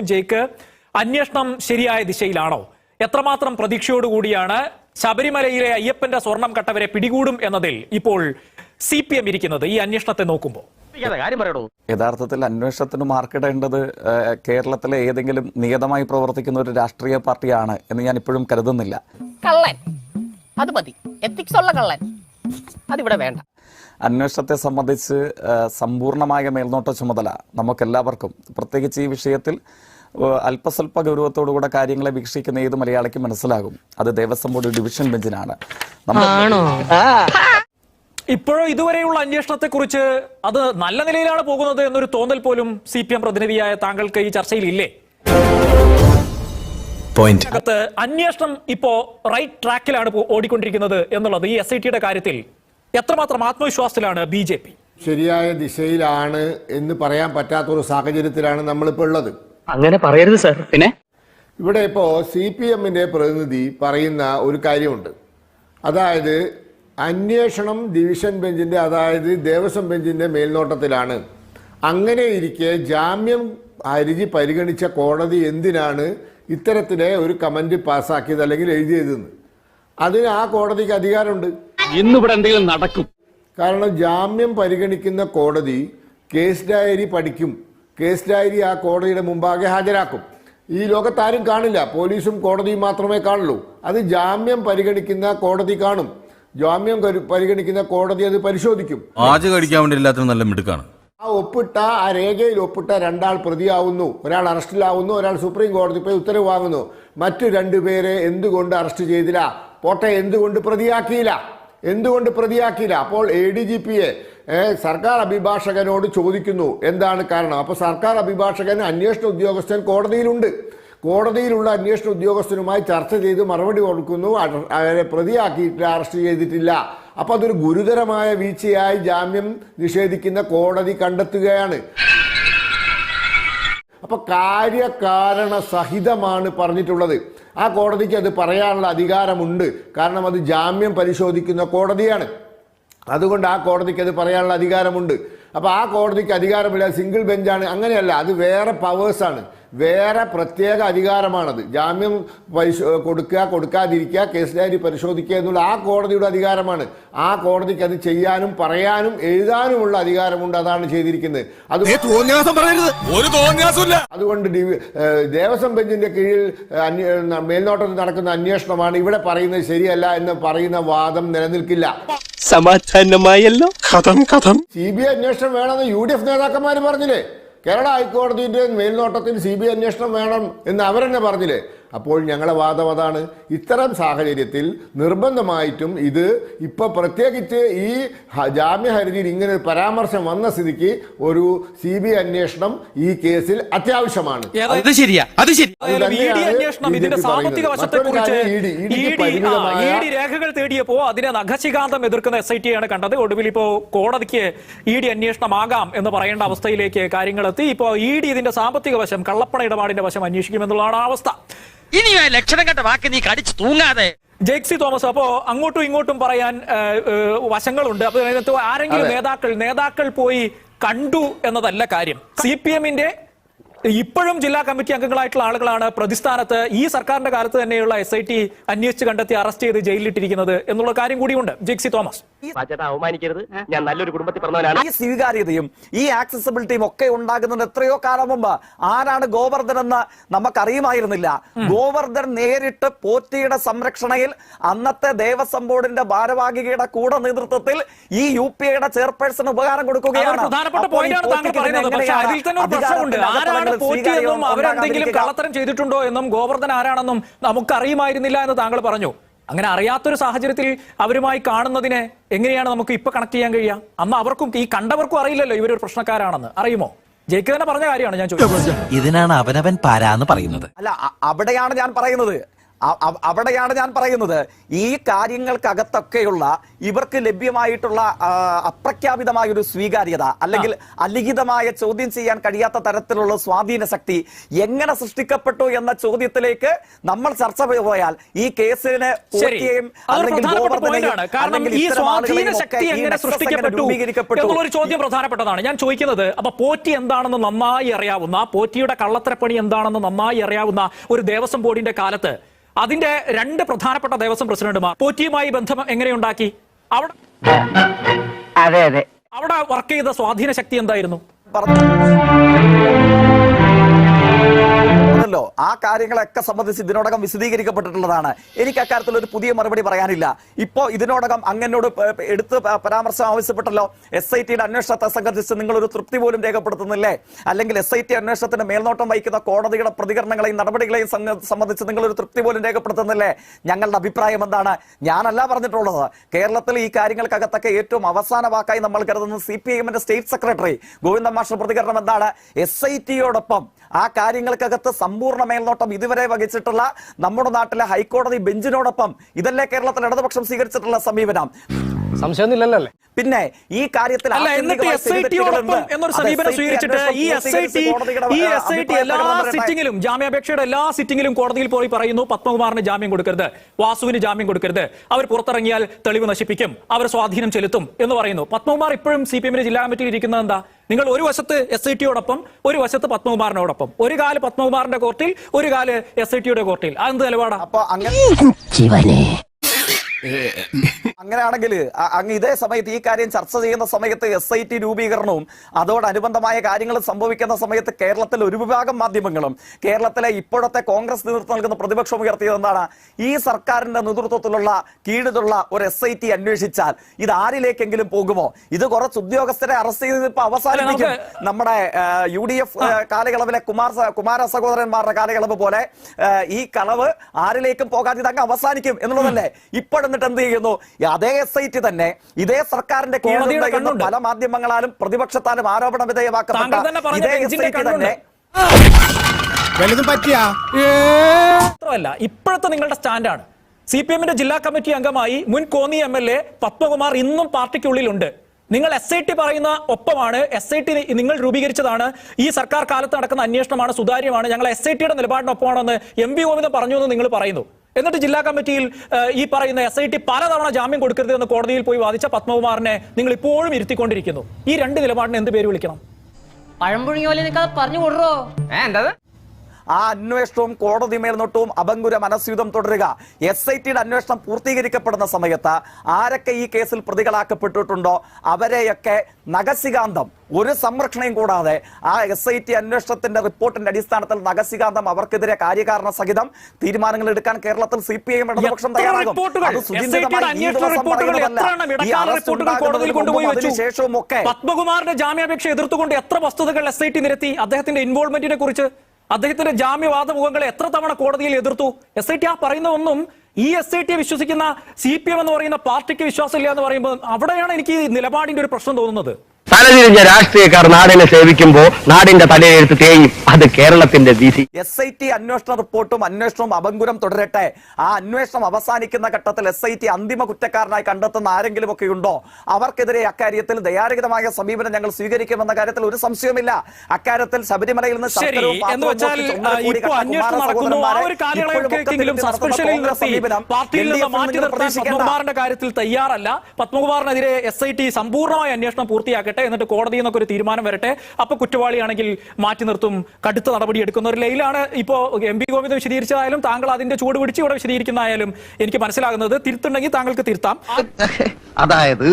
ജയ്ക്ക് അന്വേഷണം ശരിയായ ദിശയിലാണോ? എത്രമാത്രം പ്രതീക്ഷയോടുകൂടിയാണ് ശബരിമലയിലെ അയ്യപ്പന്റെ സ്വർണം കട്ടവരെ പിടികൂടും എന്നതിൽ ഇപ്പോൾ സി പി എം ഇരിക്കുന്നത് ഈ അന്വേഷണത്തെ നോക്കുമ്പോൾ? കാര്യം പറയടോ. യഥാർത്ഥത്തിൽ അന്വേഷണത്തിന് മാർക്കിടേണ്ടത് കേരളത്തിലെ ഏതെങ്കിലും നിയതമായി പ്രവർത്തിക്കുന്ന ഒരു രാഷ്ട്രീയ പാർട്ടിയാണ് എന്ന് ഞാൻ ഇപ്പോഴും കരുതുന്നില്ല. കള്ളൻ. അത് മതി. എത്തിക്സ് ഉള്ള കള്ളൻ. അതിവിടെ വേണ്ട. അന്വേഷണത്തെ സംബന്ധിച്ച് സമ്പൂർണമായ സമ്പൂർണമായ മേൽനോട്ട ചുമതല നമുക്കെല്ലാവർക്കും. പ്രത്യേകിച്ച് ഈ വിഷയത്തിൽ അല്പസ്വല്പ ഗൗരവത്തോടുകൂടെ കാര്യങ്ങളെ വീക്ഷിക്കുന്ന ഏത് മലയാളിക്കും മനസ്സിലാകും. അത് ദേവസ്വം ബോർഡ് ഡിവിഷൻ ബെഞ്ചിനാണ്. ഇപ്പോഴും ഇതുവരെയുള്ള അന്വേഷണത്തെക്കുറിച്ച് അത് നല്ല നിലയിലാണ് പോകുന്നത് എന്നൊരു തോന്നൽ പോലും സി പി എം പ്രതിനിധിയായ താങ്കൾക്ക് ഈ ചർച്ചയിൽ ഇല്ലേ അന്വേഷണം ഇപ്പോ റൈറ്റ് ട്രാക്കിലാണ് ഓടിക്കൊണ്ടിരിക്കുന്നത് എന്നുള്ളത് ഈ എസ് ഐ ടിയുടെ കാര്യത്തിൽ എത്രമാത്രം ആത്മവിശ്വാസത്തിലാണ് ബി ജെ പി? ശരിയായ ദിശയിലാണ് എന്ന് പറയാൻ പറ്റാത്ത ഒരു സാഹചര്യത്തിലാണ് നമ്മളിപ്പോൾ ഉള്ളത്. അങ്ങനെ പറയരുത് സർ. പിന്നെ? ഇവിടെ ഇപ്പോ സി പി എമ്മിന്റെ പ്രതിനിധി പറയുന്ന ഒരു കാര്യമുണ്ട്. അതായത് അന്വേഷണം ഡിവിഷൻ ബെഞ്ചിന്റെ അതായത് ദേവസ്വം ബെഞ്ചിന്റെ മേൽനോട്ടത്തിലാണ്. അങ്ങനെ ഇരിക്കെ ജാമ്യം ഹരിജി പരിഗണിച്ച കോടതി എന്തിനാണ് ഇത്തരത്തിലെ ഒരു കമന്റ് പാസ്സാക്കിയത് അല്ലെങ്കിൽ എഴുതിയതെന്ന്? അതിന് ആ കോടതിക്ക് അധികാരമുണ്ട്. ഇന്നിവിടെ എന്തെങ്കിലും നടക്കും. കാരണം ജാമ്യം പരിഗണിക്കുന്ന കോടതി കേസ് ഡയറി പഠിക്കും. കേസ് ഡയറി ആ കോടതിയുടെ മുമ്പാകെ ഹാജരാക്കും. ഈ ലോകത്താരും കാണില്ല. പോലീസും കോടതിയും മാത്രമേ കാണുള്ളൂ. അത് ജാമ്യം പരിഗണിക്കുന്ന കോടതി കാണും. ജാമ്യം പരിഗണിക്കുന്ന കോടതി അത് പരിശോധിക്കും. പാചകം അടിക്കാൻ വേണ്ടി എല്ലാത്തിനും നല്ല മിടുക്കാണ്. ആ ഒപ്പിട്ട ആ രേഖയിൽ ഒപ്പിട്ട രണ്ടാൾ പ്രതിയാവുന്നു. ഒരാൾ അറസ്റ്റിലാവുന്നു ഒരാൾ സുപ്രീം കോടതി പോയി ഉത്തരവ് വാങ്ങുന്നു. മറ്റു രണ്ടുപേരെ എന്തുകൊണ്ട് അറസ്റ്റ് ചെയ്തില്ല? പോട്ടെ എന്തുകൊണ്ട് പ്രതിയാക്കിയില്ല? എന്തുകൊണ്ട് പ്രതിയാക്കിയില്ല? അപ്പോൾ എ ഡി ജി പിയെ സർക്കാർ അഭിഭാഷകനോട് ചോദിക്കുന്നു. എന്താണ് കാരണം? അപ്പോൾ സർക്കാർ അഭിഭാഷകൻ അന്വേഷണ ഉദ്യോഗസ്ഥൻ കോടതിയിലുണ്ട്. കോടതിയിലുള്ള അന്വേഷണ ഉദ്യോഗസ്ഥനുമായി ചർച്ച ചെയ്ത് മറുപടി കൊടുക്കുന്നു. അവരെ പ്രതിയാക്കിയിട്ടില്ല അറസ്റ്റ് ചെയ്തിട്ടില്ല. അപ്പൊ അതൊരു ഗുരുതരമായ വീഴ്ചയായി ജാമ്യം നിഷേധിക്കുന്ന കോടതി കണ്ടെത്തുകയാണ്. അപ്പൊ കാര്യകാരണ സഹിതമാണ് പറഞ്ഞിട്ടുള്ളത്. ആ കോടതിക്ക് അത് പറയാനുള്ള അധികാരമുണ്ട്. കാരണം അത് ജാമ്യം പരിശോധിക്കുന്ന കോടതിയാണ്. അതുകൊണ്ട് ആ കോടതിക്ക് അത് പറയാനുള്ള അധികാരമുണ്ട്. അപ്പോൾ ആ കോടതിക്ക് അധികാരമില്ല സിംഗിൾ ബെഞ്ചാണ്. അങ്ങനെയല്ല അത് വേറെ പവേഴ്സാണ് വേറെ പ്രത്യേക അധികാരമാണത്. ജാമ്യം പരിശോ കൊടുക്കുക കൊടുക്കാതിരിക്കുക കേസ് ഡയറി പരിശോധിക്കുക എന്നുള്ള ആ കോടതിയുടെ അധികാരമാണ്. ആ കോടതിക്ക് അത് ചെയ്യാനും പറയാനും എഴുതാനുമുള്ള അധികാരമുണ്ട് അതാണ് ചെയ്തിരിക്കുന്നത്. അത് അതുകൊണ്ട് ദേവസ്വം ബെഞ്ചിന്റെ കീഴിൽ മേൽനോട്ടത്തിൽ നടക്കുന്ന അന്വേഷണമാണ് ഇവിടെ പറയുന്നത് ശരിയല്ല എന്ന് പറയുന്ന വാദം നിലനിൽക്കില്ല. സമാധാനമായല്ലോ. കഥം കഥം. സി ബി ഐ അന്വേഷണം വേണമെന്ന് യു ഡി എഫ് നേതാക്കന്മാർ പറഞ്ഞില്ലേ? കേരള ഹൈക്കോടതിയുടെ മേൽനോട്ടത്തിൽ സി ബി ഐ അന്വേഷണം വേണം എന്ന് അവരെന്നെ പറഞ്ഞില്ലേ? അപ്പോൾ ഞങ്ങളെ വാദം അതാണ്. ഇത്തരം സാഹചര്യത്തിൽ നിർബന്ധമായിട്ടും ഇത് ഇപ്പൊ പ്രത്യേകിച്ച് ഈ ജാമ്യ ഹർജിയിൽ ഇങ്ങനെ ഒരു പരാമർശം വന്ന സ്ഥിതിക്ക് ഒരു സി ബി ഐ അന്വേഷണം ഈ കേസിൽ അത്യാവശ്യമാണ്. അത് ശരിയാ. അത് ശരി. രേഖകൾ തേടിയപ്പോ അതിനെ നഖശികാന്തം എതിർക്കുന്ന എസ് ഐ ടി ആണ് കണ്ടത്. ഒടുവിൽ ഇപ്പോ കോടതിക്ക് ഇ ഡി അന്വേഷണമാകാം എന്ന് പറയേണ്ട അവസ്ഥയിലേക്ക് കാര്യങ്ങൾ എത്തി ഇപ്പോ ഇ ഡി ഇതിന്റെ സാമ്പത്തിക വശം കള്ളപ്പണ ഇടപാടിന്റെ വശം അന്വേഷിക്കുമെന്നുള്ളതാണ് അവസ്ഥ. ഇനി ആ ലക്ഷണം കണ്ട വാക്ക് നീ കടിച്ചു തൂങ്ങാതെ. ജെയ്സി തോമസ് അപ്പോ അങ്ങോട്ടും ഇങ്ങോട്ടും പറയാൻ വശങ്ങളുണ്ട്. അപ്പൊ അതിനകത്ത് ആരെങ്കിലും നേതാക്കൾ നേതാക്കൾ പോയി കണ്ടു എന്നതല്ല കാര്യം. സി പി എമ്മിന്റെ ഇപ്പോഴും ജില്ലാ കമ്മിറ്റി അംഗങ്ങളായിട്ടുള്ള ആളുകളാണ് പ്രതിസ്ഥാനത്ത് ഈ സർക്കാരിന്റെ കാലത്ത് തന്നെയുള്ള എസ് ഐ ടി അന്വേഷിച്ച് കണ്ടെത്തി അറസ്റ്റ് ചെയ്ത് ജയിലിലിട്ടിരിക്കുന്നത് എന്നുള്ള കാര്യം കൂടിയുണ്ട്. ജെയ്ക്സി തോമസ്. ചേട്ടാ അവമാനിക്കരുത്. ഞാൻ നല്ലൊരു കുടുംബത്തിൽ പറഞ്ഞവനാണ്. ഈ സ്വീകാര്യതയും ഈ ആക്സസിബിലിറ്റിയും ഒക്കെ ഉണ്ടാകുന്നത് എത്രയോ കാലം മുമ്പ് ആരാണ് ഗോവർദ്ധൻ എന്ന് നമുക്കറിയുമായിരുന്നില്ല. ഗോവർദ്ധൻ നേരിട്ട് പോറ്റിയുടെ സംരക്ഷണയിൽ അന്നത്തെ ദേവസ്വം ബോർഡിന്റെ ഭാരവാഹികയുടെ കൂടെ നേതൃത്വത്തിൽ ഈ യു പി എയുടെ ചെയർപേഴ്സൺ ഉപകാരം കൊടുക്കുകയാണ്. അതൊരു പ്രധാനപ്പെട്ട പോയിന്റാണ് താങ്കൾ പറയുന്നത്. പക്ഷെ അതിൽ തന്നെ ഒരു പ്രശ്നമുണ്ട്. അധികാരത്തിന്റെ ആരാണ് അകത്തളങ്ങളിൽ പോറ്റി എന്നും അവരെന്തെങ്കിലും കള്ളത്തരം ചെയ്തിട്ടുണ്ടോ എന്നും ഗോവർദ്ധൻ ആരാണെന്നും നമുക്കറിയുമായിരുന്നില്ല എന്ന് താങ്കൾ പറഞ്ഞു. അങ്ങനെ അറിയാത്തൊരു സാഹചര്യത്തിൽ അവരുമായി കാണുന്നതിനെ എങ്ങനെയാണ് നമുക്ക് ഇപ്പൊ കണക്ട് ചെയ്യാൻ കഴിയുക? അന്ന് അവർക്കും ഈ കണ്ടവർക്കും അറിയില്ലല്ലോ ഇവരൊരു പ്രശ്നക്കാരാണെന്ന്. അറിയുമോ? ജയിക്ക് തന്നെ പറഞ്ഞ കാര്യമാണ് ഞാൻ ചോദിച്ചത്. ഇതിനാണ് അവനവൻ പാരാന്ന് പറയുന്നത്. അല്ല അവിടെയാണ് ഞാൻ പറയുന്നത്. അവിടെയാണ് ഞാൻ പറയുന്നത്. ഈ കാര്യങ്ങൾക്കകത്തൊക്കെയുള്ള ഇവർക്ക് ലഭ്യമായിട്ടുള്ള അപ്രഖ്യാപിതമായ ഒരു സ്വീകാര്യത അല്ലെങ്കിൽ അലിഖിതമായ ചോദ്യം ചെയ്യാൻ കഴിയാത്ത തരത്തിലുള്ള സ്വാധീന ശക്തി എങ്ങനെ സൃഷ്ടിക്കപ്പെട്ടു എന്ന ചോദ്യത്തിലേക്ക് നമ്മൾ ചർച്ച പോയാൽ ഈ കേസിന് ചോദ്യം പ്രധാനപ്പെട്ടതാണ്. ഞാൻ ചോദിക്കുന്നത് അപ്പൊ പോറ്റി എന്താണെന്ന് നന്നായി അറിയാവുന്ന പോറ്റിയുടെ കള്ളത്തരപ്പണി എന്താണെന്ന് നന്നായി അറിയാവുന്ന ഒരു ദേവസ്വം ബോർഡിന്റെ കാലത്ത് അതിന്റെ രണ്ട് പ്രധാനപ്പെട്ട ദേവസ്വം പ്രസിഡന്റുമാർ. പോറ്റിയുമായി ബന്ധം എങ്ങനെയുണ്ടാക്കി? അവിടെ അതെ അതെ. അവിടെ വർക്ക് ചെയ്ത സ്വാധീന ശക്തി എന്തായിരുന്നു? ല്ലോ ആ കാര്യങ്ങളൊക്കെ സംബന്ധിച്ച് ഇതിനോടകം വിശദീകരിക്കപ്പെട്ടിട്ടുള്ളതാണ്. എനിക്ക് അക്കാര്യത്തിൽ ഒരു പുതിയ മറുപടി പറയാനില്ല. ഇപ്പോ ഇതിനോടകം അങ്ങനോട് എടുത്ത് പരാമർശം ആവശ്യപ്പെട്ടല്ലോ. എസ് ഐ ടിയുടെ അന്വേഷണത്തെ സംബന്ധിച്ച് നിങ്ങളൊരു തൃപ്തി പോലും രേഖപ്പെടുത്തുന്നില്ലേ? അല്ലെങ്കിൽ എസ് ഐ ടി അന്വേഷണത്തിന് മേൽനോട്ടം വഹിക്കുന്ന കോടതിയുടെ പ്രതികരണങ്ങളെയും നടപടികളെയും സംബ- സംബന്ധിച്ച് നിങ്ങളൊരു തൃപ്തി പോലും രേഖപ്പെടുത്തുന്നില്ലേ? ഞങ്ങളുടെ അഭിപ്രായം എന്താണ്? ഞാനല്ല പറഞ്ഞിട്ടുള്ളത്. കേരളത്തിൽ ഈ കാര്യങ്ങൾക്കകത്തൊക്കെ ഏറ്റവും അവസാന വാക്കായി നമ്മൾ കരുതുന്നത് സി പി ഐഎമ്മിന്റെ എമ്മിന്റെ സ്റ്റേറ്റ് സെക്രട്ടറി ഗോവിന്ദ മാഷ പ്രതികരണം എന്താണ്? എസ് ഐ ടിയോടൊപ്പം ആ കാര്യങ്ങൾക്കകത്ത് സമ്പൂർണ മേൽനോട്ടം ഇതുവരെ വഹിച്ചിട്ടുള്ള നമ്മുടെ നാട്ടിലെ ഹൈക്കോടതി ബെഞ്ചിനോടൊപ്പം ഇതല്ലേ കേരളത്തിൽ ഇടതുപക്ഷം സ്വീകരിച്ചിട്ടുള്ള സമീപനം. സംശയമൊന്നുമില്ലല്ലോ പിന്നെ ഈ കാര്യത്തിൽ അല്ല എന്നിട്ട് എസ് ഐ ടിയോടൊപ്പം എന്നൊരു സമീപനം സ്വീകരിച്ചിട്ട് ഈ S I T S I T T എല്ലാ സിറ്റിംഗിലും ജാമ്യാപേക്ഷയുടെ എല്ലാ സിറ്റിംഗിലും കോടതിയിൽ പോയി പറയുന്നു പത്മകുമാറിന് ജാമ്യം കൊടുക്കരുത് വാസുവിന് ജാമ്യം കൊടുക്കരുത് അവർ പുറത്തിറങ്ങിയാൽ തെളിവ് നശിപ്പിക്കും അവർ സ്വാധീനം ചെലുത്തും എന്ന് പറയുന്നു. പത്മകുമാർ ഇപ്പോഴും സി പി എമ്മിന്റെ ജില്ലാ കമ്മിറ്റിയിൽ ഇരിക്കുന്നത് എന്താ? നിങ്ങൾ ഒരു വശത്ത് എസ് ഐ ടിയോടൊപ്പം ഒരു വശത്ത് പത്മകുമാറിനോടൊപ്പം. ഒരു കാൽ പത്മകുമാറിന്റെ കോർട്ടിൽ ഒരു കാൽ എസ് ഐ ടിയുടെ കോർട്ടിൽ. അതെന്ത് നിലപാടാ? അപ്പൊ അങ്ങനെ അങ്ങനെയാണെങ്കിൽ അങ്ങ് ഇതേ സമയത്ത് ഈ കാര്യം ചർച്ച ചെയ്യുന്ന സമയത്ത് എസ് ഐ ടി രൂപീകരണവും അതോടനുബന്ധമായ കാര്യങ്ങൾ സംഭവിക്കുന്ന സമയത്ത് കേരളത്തിലെ ഒരു വിഭാഗം മാധ്യമങ്ങളും കേരളത്തിലെ ഇപ്പോഴത്തെ കോൺഗ്രസ് നേതൃത്വം നൽകുന്ന പ്രതിപക്ഷം ഉയർത്തിയത് എന്താണ്? ഈ സർക്കാരിന്റെ നേതൃത്വത്തിലുള്ള കീഴിലുള്ള ഒരു എസ് ഐ ടി അന്വേഷിച്ചാൽ ഇത് ആരിലേക്കെങ്കിലും പോകുമോ? ഇത് കുറച്ച് ഉദ്യോഗസ്ഥരെ അറസ്റ്റ് ചെയ്ത് ഇപ്പൊ അവസാനിപ്പിക്കും. നമ്മുടെ യു ഡി എഫ് കാലയളവിലെ കുമാർ കുമാര സഹോദരന്മാരുടെ കാലയളവ് പോലെ ഈ കളവ് ആരിലേക്കും പോകാതെ ഇത് അങ്ങ് അവസാനിക്കും എന്നുള്ളതല്ലേ? ഇപ്പോഴെന്നിട്ട് എന്ത് ചെയ്യുന്നു? അതേ എസ് ഐ ടി തന്നെ ഇതേ സർക്കാരിന്റെ കീഴിലുണ്ട് കോടതിയുടെ എന്ന് കണ്ണുണ്ട്. പല മാധ്യമങ്ങളാലും പ്രതിപക്ഷത്താലും ആരോപണ വിധേയമാക്കപ്പെട്ട താങ്കൾ തന്നെ പറഞ്ഞ ഇതേ എസ് ഐ ടി തന്നെ. മാത്രമല്ല ഇപ്പോഴത്തെ നിങ്ങളുടെ സ്റ്റാൻഡാണ്. സി പി എമ്മിന്റെ ജില്ലാ കമ്മിറ്റി അംഗമായി മുൻ Konni M L A Padmakumar ഇന്നും പാർട്ടിക്കുള്ളിലുണ്ട്. നിങ്ങൾ എസ് ഐ ടി പറയുന്ന ഒപ്പമാണ്. എസ് ഐ ടി നിങ്ങൾ രൂപീകരിച്ചതാണ്. ഈ സർക്കാർ കാലത്ത് നടക്കുന്ന അന്വേഷണമാണ് സുതാര്യമാണ്. ഞങ്ങൾ എസ് ഐ ടിയുടെ നിലപാടിനൊപ്പമാണെന്ന് എം വി ഗോവിന്ദൻ പറഞ്ഞു എന്ന് നിങ്ങൾ പറയുന്നു. എന്നിട്ട് ജില്ലാ കമ്മിറ്റിയിൽ ഈ പറയുന്ന എസ് ഐ ടി പലതവണ ജാമ്യം കൊടുക്കരുത് എന്ന് കോടതിയിൽ പോയി വാദിച്ച പത്മകുമാറിനെ നിങ്ങൾ ഇപ്പോഴും ഇരുത്തിക്കൊണ്ടിരിക്കുന്നു. ഈ രണ്ട് നിലപാടിനെ എന്ത് പേര് വിളിക്കണം? പഴംപുഴുങ്ങി പോലെ നിനക്ക് പറഞ്ഞു കൊടുറോ എന്താ ആ അന്വേഷണവും കോടതി മേൽനോട്ടവും അപങ്കുര മനസ്യുതം തുടരുക. എസ് ഐ ടിയുടെ അന്വേഷണം പൂർത്തീകരിക്കപ്പെടുന്ന സമയത്ത് ആരൊക്കെ ഈ കേസിൽ പ്രതികളാക്കപ്പെട്ടിട്ടുണ്ടോ അവരെയൊക്കെ നഗസികാന്തം ഒരു സംരക്ഷണയും കൂടാതെ ആ എസ് ഐ ടി അന്വേഷണത്തിന്റെ റിപ്പോർട്ടിന്റെ അടിസ്ഥാനത്തിൽ നഗസികാന്തം അവർക്കെതിരെ കാര്യകാരണ സഹിതം തീരുമാനങ്ങൾ എടുക്കാൻ കേരളത്തിൽ സി പി ഐ ഇടതുപക്ഷം തയ്യാറാകും. അതിനുശേഷവും ഒക്കെ പത്മകുമാറിന്റെ ജാമ്യാപേക്ഷ എതിർത്തുകൊണ്ട് എത്ര വസ്തുതകൾ എസ് ഐ ടി നിരത്തി? അദ്ദേഹത്തിന്റെ ഇൻവോൾവ്മെന്റിനെ കുറിച്ച് അദ്ദേഹത്തിന്റെ ജാമ്യവാദ മുഖങ്ങളെ എത്ര തവണ കോടതിയിൽ എതിർത്തു? എസ് ഐ ടി ആ പറയുന്ന ഒന്നും ഈ എസ് ഐ ടിയെ വിശ്വസിക്കുന്ന സി പി എം എന്ന് പറയുന്ന പാർട്ടിക്ക് വിശ്വാസമില്ല എന്ന് പറയുമ്പോൾ അവിടെയാണ് എനിക്ക് നിലപാടിന്റെ ഒരു പ്രശ്നം തോന്നുന്നത്. തലതിരിഞ്ഞ രാഷ്ട്രീയക്കാർ നാടിനെ സേവിക്കുമ്പോ നാടിന്റെ തലയെടുത്ത് തേയും. അത് കേരളത്തിന്റെ വിധി. എസ് ഐ ടി അന്വേഷണ റിപ്പോർട്ടും അന്വേഷണവും അപങ്കുരം തുടരട്ടെ. ആ അന്വേഷണം അവസാനിക്കുന്ന ഘട്ടത്തിൽ എസ് ഐ ടി അന്തിമ കുറ്റക്കാരനായി കണ്ടെത്തുന്ന ആരെങ്കിലും ഒക്കെ ഉണ്ടോ അവർക്കെതിരെ അക്കാര്യത്തിൽ ദയാരഹിതമായ സമീപനം ഞങ്ങൾ സ്വീകരിക്കുമെന്ന കാര്യത്തിൽ ഒരു സംശയവുമില്ല. അക്കാര്യത്തിൽ ശബരിമലയിൽ നിന്ന് സമീപനം. കാര്യത്തിൽ തയ്യാറല്ല. പത്മകുമാറിനെതിരെ എസ് ഐ ടി സമ്പൂർണമായ അന്വേഷണം പൂർത്തിയാക്കട്ടെ. എന്നിട്ട് കോടതിയിൽ നിന്നൊക്കെ ഒരു തീരുമാനം വരട്ടെ. അപ്പൊ കുറ്റവാളിയാണെങ്കിൽ മാറ്റി നിർത്തും. കടുത്ത നടപടി എടുക്കുന്ന ഒരു ലൈലാണ് ഇപ്പോ എം പി ഗോവിന്ദ് വിശദീകരിച്ചതായാലും താങ്കൾ അതിന്റെ ചൂട് പിടിച്ച് ഇവിടെ വിശദീകരിക്കുന്നതായാലും എനിക്ക് മനസ്സിലാകുന്നത്. തിരുത്തുണ്ടെങ്കിൽ താങ്കൾക്ക് തിരുത്താം. അതായത്